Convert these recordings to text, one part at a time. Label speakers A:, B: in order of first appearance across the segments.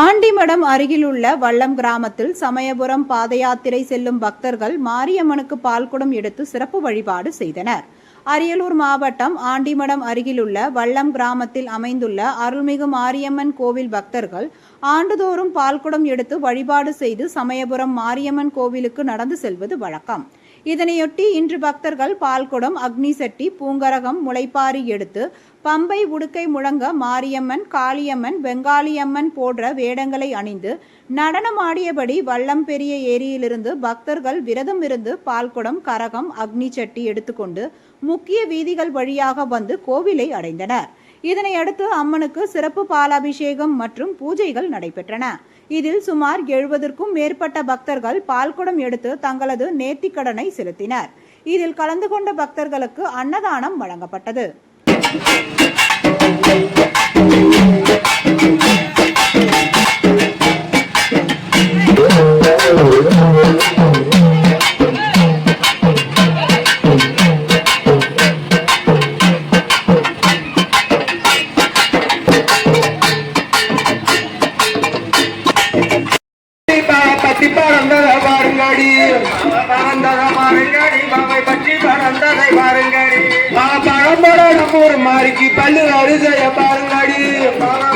A: ஆண்டிமடம் அருகிலுள்ள வல்லம் கிராமத்தில் சமயபுரம் பாத யாத்திரை செல்லும் பக்தர்கள் மாரியம்மனுக்கு பால்குடம் எடுத்து சிறப்பு வழிபாடு செய்தனர். அரியலூர் மாவட்டம் ஆண்டிமடம் அருகிலுள்ள வல்லம் கிராமத்தில் அமைந்துள்ள அருள்மிகு மாரியம்மன் கோவில் பக்தர்கள் ஆண்டுதோறும் பால்குடம் எடுத்து வழிபாடு செய்து சமயபுரம் மாரியம்மன் கோவிலுக்கு நடந்து செல்வது வழக்கம். இதனையொட்டி இன்று பக்தர்கள் பால்குடம் அக்னி செட்டி பூங்கரகம் முளைப்பாரி எடுத்து பம்பை உடுக்கை முழங்க மாரியம்மன் காளியம்மன் வெங்காளியம்மன் போன்ற வேடங்களை அணிந்து நடனமாடியபடி வல்லம் பெரிய ஏரியிலிருந்து பக்தர்கள் விரதம் இருந்து பால்குடம் கரகம் அக்னி சட்டி எடுத்துக்கொண்டு முக்கிய வீதிகள் வழியாக வந்து கோவிலை அடைந்தனர். இதனையடுத்து அம்மனுக்கு சிறப்பு பாலாபிஷேகம் மற்றும் பூஜைகள் நடைபெற்றன. இதில் சுமார் எழுபதற்கும் மேற்பட்ட பக்தர்கள் பால்குடம் எடுத்து தங்களது நேர்த்திக்கடனை செலுத்தினர். இதில் கலந்து கொண்ட பக்தர்களுக்கு அன்னதானம் வழங்கப்பட்டது.
B: பற்றி பறந்ததை பாருங்கடி. பறந்ததை பாருங்கடி பாவை பற்றி பறந்ததை பாருங்கடி. பழம்பட நம்மூர் மாறிக்கு பல்லு அரிசைய பாருங்கடி.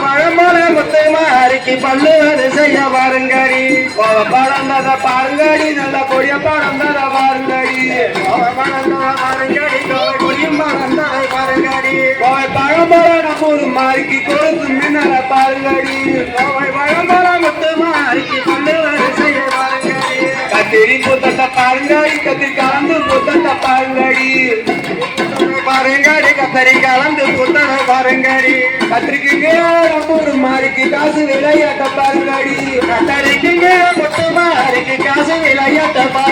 B: பழம்பட முத்தை மாறிக்கு பல்லு அரிசைய பாருங்கடி. பறந்ததை பாருங்கடி நல்ல கொடிய பறந்தத பாருங்கடி. பறந்தத பாருங்கடி கொடியும் பறந்ததை பாருங்கடி. பழம்பட நம்மூர் மாறிக்கு கொடுத்து மின்னலை பாருங்கடி. பழம்பட முத்து மாறிக்கு பல்லு பாருங்கடி கத்திரி கலந்து புத்தத்தை பாருங்கடி பாருங்கடி கத்தரி கலந்து புத்தனை பாருங்கடி கத்திரிக்கு ஒரு மாறிக்கு காசு விளையாட்ட பாருங்கடி கத்தரிக்குங்க மொத்தமா மாறிக்கு காசு விளையாட்ட பாருங்கடி